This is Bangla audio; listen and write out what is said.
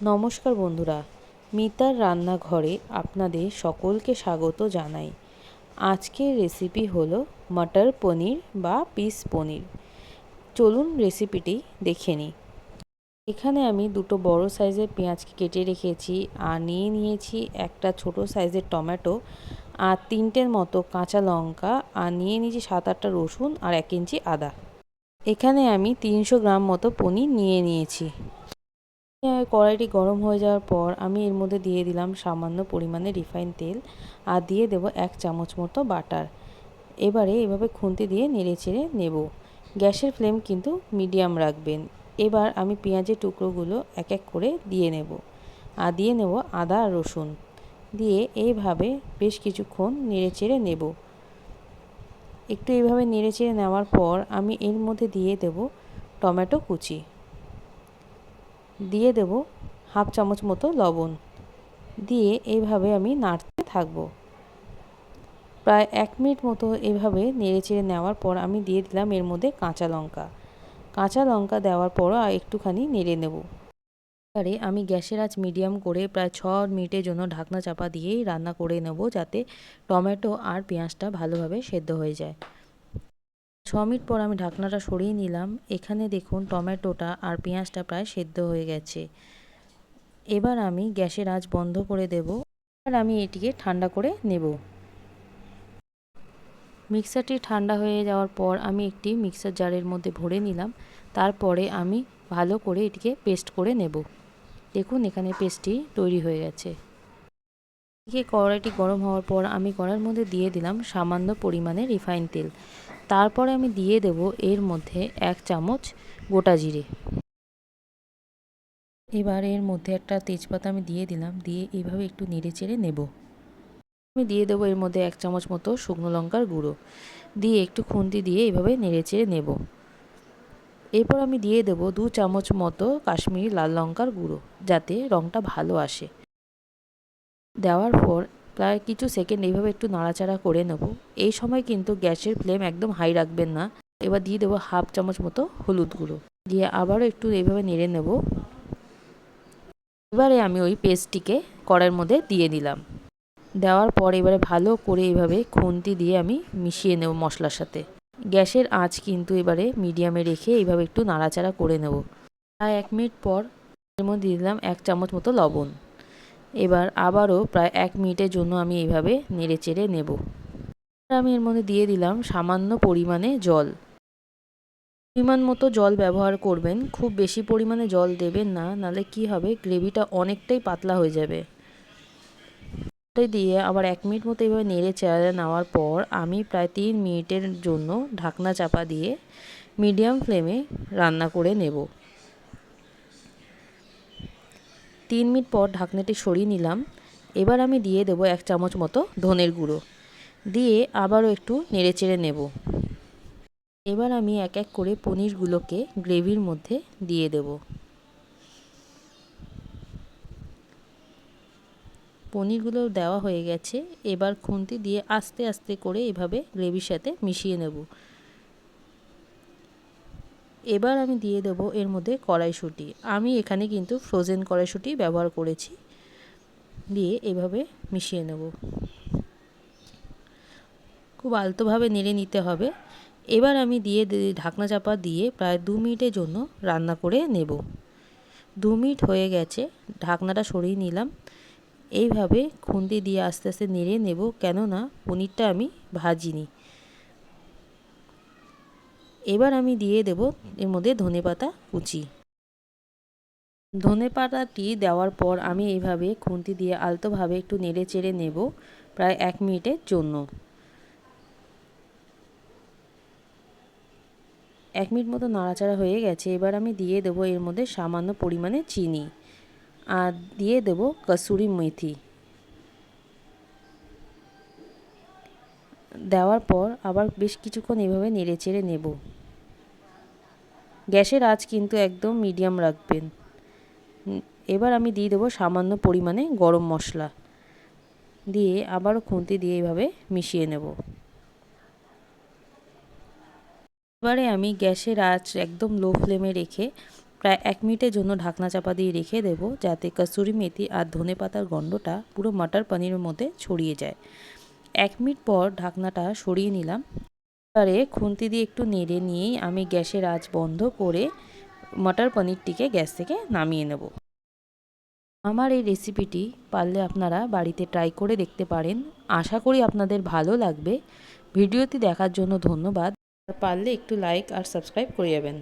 নমস্কার বন্ধুরা, মিতার রান্নাঘরে আপনাদের সকলকে স্বাগত জানাই। আজকের রেসিপি হলো মটর পনির বা পিস পনির। চলুন রেসিপিটি দেখে নিই। এখানে আমি দুটো বড় সাইজের পেঁয়াজকে কেটে রেখেছি আর নিয়ে নিয়েছি একটা ছোট সাইজের টমেটো আর তিনটের মতো কাঁচা লঙ্কা আর নিয়ে নিয়েছি সাত আটটা রসুন আর এক ইঞ্চি আদা। এখানে আমি তিনশো গ্রাম মতো পনির নিয়ে নিয়েছি। কড়াইটি গরম হয়ে যাওয়ার পর আমি এর মধ্যে দিয়ে দিলাম সামান্য পরিমাণে রিফাইন তেল আর দিয়ে দেব এক চামচ মতো বাটার। এবারে এভাবে খুন্তি দিয়ে নেড়ে চেড়ে নেব। গ্যাসের ফ্লেম কিন্তু মিডিয়াম রাখবেন। এবার আমি পেঁয়াজের টুকরোগুলো এক এক করে দিয়ে নেব। আর দিয়ে নেব আদা আর রসুন। দিয়ে এইভাবে বেশ কিছুক্ষণ নেড়ে চেড়ে নেব। একটু এইভাবে নেড়ে চেড়ে নেওয়ার পর আমি এর মধ্যে দিয়ে দেব টমেটো কুচি। দিয়ে দেব হাফ চামচ মতো লবণ। দিয়ে এইভাবে আমি নাড়তে থাকব। প্রায় এক মিনিট মতো এভাবে নেড়ে চেড়ে নেওয়ার পর আমি দিয়ে দিলাম এর মধ্যে কাঁচা লঙ্কা। কাঁচা লঙ্কা দেওয়ার পরও একটুখানি নেড়ে নেব। এবারে আমি গ্যাসের আঁচ মিডিয়াম করে প্রায় ছ মিনিটের জন্য ঢাকনা চাপা দিয়েই রান্না করে নেব যাতে টমেটো আর পেঁয়াজটা ভালোভাবে সেদ্ধ হয়ে যায়। ছ মিনিট পর আমি ঢাকনাটা সরিয়ে নিলাম। এখানে দেখুন টমেটোটা আর পেঁয়াজটা প্রায় সেদ্ধ হয়ে গেছে। এবার আমি গ্যাসের আঁচ বন্ধ করে দেব। আর আমি এটিকে ঠান্ডা করে নেব। মিক্সারটি ঠান্ডা হয়ে যাওয়ার পর আমি একটি মিক্সার জারের মধ্যে ভরে নিলাম। তারপরে আমি ভালো করে এটিকে পেস্ট করে নেব। দেখুন এখানে পেস্টটি তৈরি হয়ে গেছে। এদিকে কড়াইটি গরম হওয়ার পর আমি কড়াইয়ের মধ্যে দিয়ে দিলাম সামান্য পরিমাণে রিফাইন তেল। তারপরে আমি দিয়ে দেব এর মধ্যে এক চামচ গোটা জিরে। এবার এর মধ্যে একটা তেজপাতা আমি দিয়ে দিলাম, দিয়ে এইভাবে একটু নেড়ে চেড়ে নেব। আমি দিয়ে দেবো এর মধ্যে এক চামচ মতো শুকনো লঙ্কার গুঁড়ো। দিয়ে একটু খুন্তি দিয়ে এইভাবে নেড়ে চেড়ে নেব। এরপর আমি দিয়ে দেব দু চামচ মতো কাশ্মীরি লাল লঙ্কার গুঁড়ো, যাতে রঙটা ভালো আসে। দেওয়ার পর প্রায় কিছু সেকেন্ড এইভাবে একটু নাড়াচাড়া করে নেব। এই সময় কিন্তু গ্যাসের ফ্লেম একদম হাই রাখবেন না। এবার দিয়ে দেবো হাফ চামচ মতো হলুদ গুঁড়ো। দিয়ে আবারও একটু এইভাবে নেড়ে নেব। এবারে আমি ওই পেস্টটিকে কড়াইয়ের মধ্যে দিয়ে দিলাম। দেওয়ার পর এবারে ভালো করে এইভাবে খুন্তি দিয়ে আমি মিশিয়ে নেব মশলার সাথে। গ্যাসের আঁচ কিন্তু এবারে মিডিয়ামে রেখে এইভাবে একটু নাড়াচাড়া করে নেব। প্রায় এক মিনিট পর এর মধ্যে দিয়ে দিলাম এক চামচ মতো লবণ। এবার আবারও প্রায় এক মিনিটের জন্য আমি এইভাবে নেড়ে চেড়ে নেব। আমি এর মধ্যে দিয়ে দিলাম সামান্য পরিমাণে জল। পরিমাণ মতো জল ব্যবহার করবেন, খুব বেশি পরিমাণে জল দেবেন না, নালে কি হবে, গ্রেভিটা অনেকটাই পাতলা হয়ে যাবে। দিয়ে আবার এক মিনিট মতো এইভাবে নেড়ে চেড়ে নেওয়ার পর আমি প্রায় তিন মিনিটের জন্য ঢাকনা চাপা দিয়ে মিডিয়াম ফ্লেমে রান্না করে নেব। তিন মিনিট পর ঢাকনাটি সরিয়ে নিলাম। এবার আমি দিয়ে দেবো এক চামচ মতো ধনের গুঁড়ো। দিয়ে আবারও একটু নেড়ে চেড়ে নেব। এবার আমি এক এক করে পনিরগুলোকে গ্রেভির মধ্যে দিয়ে দেব। পনিরগুলো দেওয়া হয়ে গেছে। এবার খুন্তি দিয়ে আস্তে আস্তে করে এভাবে গ্রেভির সাথে মিশিয়ে নেব। এবার আমি দিয়ে দেব এর মধ্যে কড়াইশুঁটি। আমি এখানে কিন্তু ফ্রোজেন কড়াইশুঁটি ব্যবহার করেছি। দিয়ে এভাবে মিশিয়ে নেব। খুব আলতোভাবে নেড়ে নিতে হবে। এবার আমি দিয়ে ঢাকনা চাপা দিয়ে প্রায় দু মিনিটের জন্য রান্না করে নেব। দু মিনিট হয়ে গেছে, ঢাকনাটা সরিয়ে নিলাম। এইভাবে খুন্তি দিয়ে আস্তে আস্তে নেড়ে নেব, কেননা পনিরটা আমি ভাজিনি। এবার আমি দিয়ে দেব এর মধ্যে ধনে পাতা, কুচি। ধনে পাতাটি দেওয়ার পর আমি এইভাবে খুন্তি দিয়ে আলতোভাবে একটু নেড়ে চেড়ে নেব প্রায় এক মিনিটের জন্য। এক মিনিট মতো নাড়াচাড়া হয়ে গেছে, এবার আমি দিয়ে দেবো এর মধ্যে সামান্য পরিমাণে চিনি। আর দিয়ে দেব কসুরি মেথি। দেওয়ার পর আবার বেশ কিছুক্ষণ এভাবে নেড়ে চেড়ে নেব। গ্যাসের আঁচ কিন্তু একদম মিডিয়াম রাখবেন। এবার আমি দিয়ে দেবো সামান্য পরিমাণে গরম মশলা। দিয়ে আবারও খুন্তি দিয়ে এইভাবে মিশিয়ে নেব। এবারে আমি গ্যাসের আঁচ একদম লো ফ্লেমে রেখে প্রায় এক মিনিটের জন্য ঢাকনা চাপা দিয়ে রেখে দেব যাতে কসুরি মেথি আর ধনে পাতার গন্ধটা পুরো মাটার পনিরের মধ্যে ছড়িয়ে যায়। এক মিনিট পর ঢাকনাটা সরিয়ে নিলাম। এবারে খুন্তি দিয়ে একটু নেড়ে নিয়েই আমি গ্যাসের আঁচ বন্ধ করে মটর পনিরটিকে গ্যাস থেকে নামিয়ে নেব। আমার এই রেসিপিটি পারলে আপনারা বাড়িতে ট্রাই করে দেখতে পারেন। আশা করি আপনাদের ভালো লাগবে। ভিডিওটি দেখার জন্য ধন্যবাদ। পারলে একটু লাইক আর সাবস্ক্রাইব করে যাবেন।